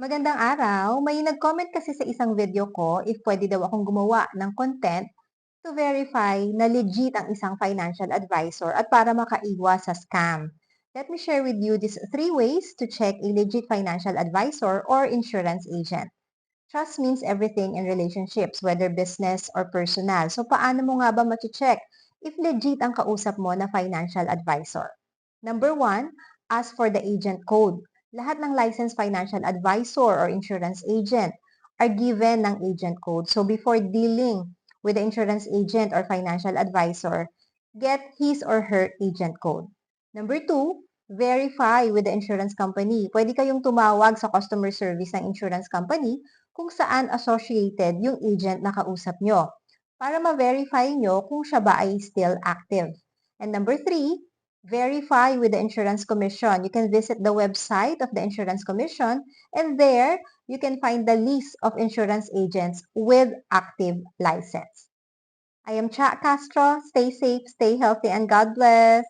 Magandang araw. May nag-comment kasi sa isang video ko if pwede daw akong gumawa ng content to verify na legit ang isang financial advisor at para makaiwas sa scam. Let me share with you these three ways to check a legit financial advisor or insurance agent. Trust means everything in relationships, whether business or personal. So paano mo nga ba check if legit ang kausap mo na financial advisor? Number one, ask for the agent code lahat ng licensed financial advisor or insurance agent are given ng agent code. So before dealing with the insurance agent or financial advisor, get his or her agent code. Number two, verify with the insurance company. Pwede kayong tumawag sa customer service ng insurance company kung saan associated yung agent na kausap nyo para ma-verify nyo kung siya ba ay still active. And number three, verify with the Insurance Commission. You can visit the website of the Insurance Commission and there you can find the list of insurance agents with active license. I am Cha Castro. Stay safe, stay healthy, and God bless.